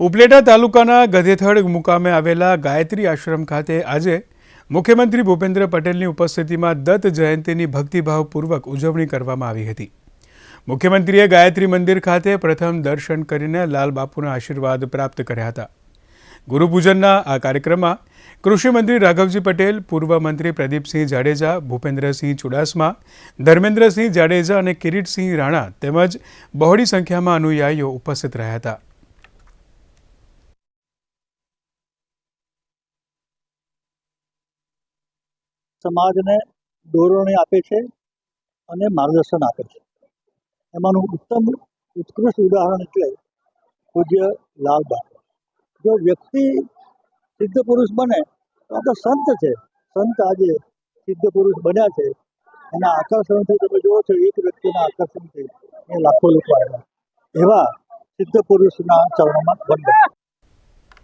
ઉપલેટા તાલુકાના ગધેથડ મુકામે આવેલા ગાયત્રી આશ્રમ ખાતે આજે મુખ્યમંત્રી ભૂપેન્દ્ર પટેલની ઉપસ્થિતિમાં દત્ત જયંતીની ભક્તિભાવપૂર્વક ઉજવણી કરવામાં આવી હતી. મુખ્યમંત્રીએ ગાયત્રી મંદિર ખાતે પ્રથમ દર્શન કરીને લાલ બાપુના આશીર્વાદ પ્રાપ્ત કર્યા હતા. ગુરુપૂજનના આ કાર્યક્રમમાં કૃષિમંત્રી રાઘવજી પટેલ, પૂર્વ મંત્રી પ્રદીપસિંહ જાડેજા, ભૂપેન્દ્રસિંહ ચુડાસમા, ધર્મેન્દ્રસિંહ જાડેજા અને કિરીટસિંહ રાણા તેમજ બહોળી સંખ્યામાં અનુયાયીઓ ઉપસ્થિત રહ્યા હતા. સમાજને ધોરણે આપે છે અને માર્ગદર્શન આપે છે. એમાંનું ઉત્તમ ઉત્કૃષ્ટ ઉદાહરણ એટલે પૂજ્ય લાલ બાપુ જો વ્યક્તિ સિદ્ધ પુરુષ બને, તો આ તો સંત છે. સંત આજે સિદ્ધ પુરુષ બન્યા છે. એના આકર્ષણથી તમે જુઓ છો, એક વ્યક્તિના આકર્ષણથી એ લાખો લોકો આવ્યા. એવા સિદ્ધ પુરુષના ચરણોમાં વંદન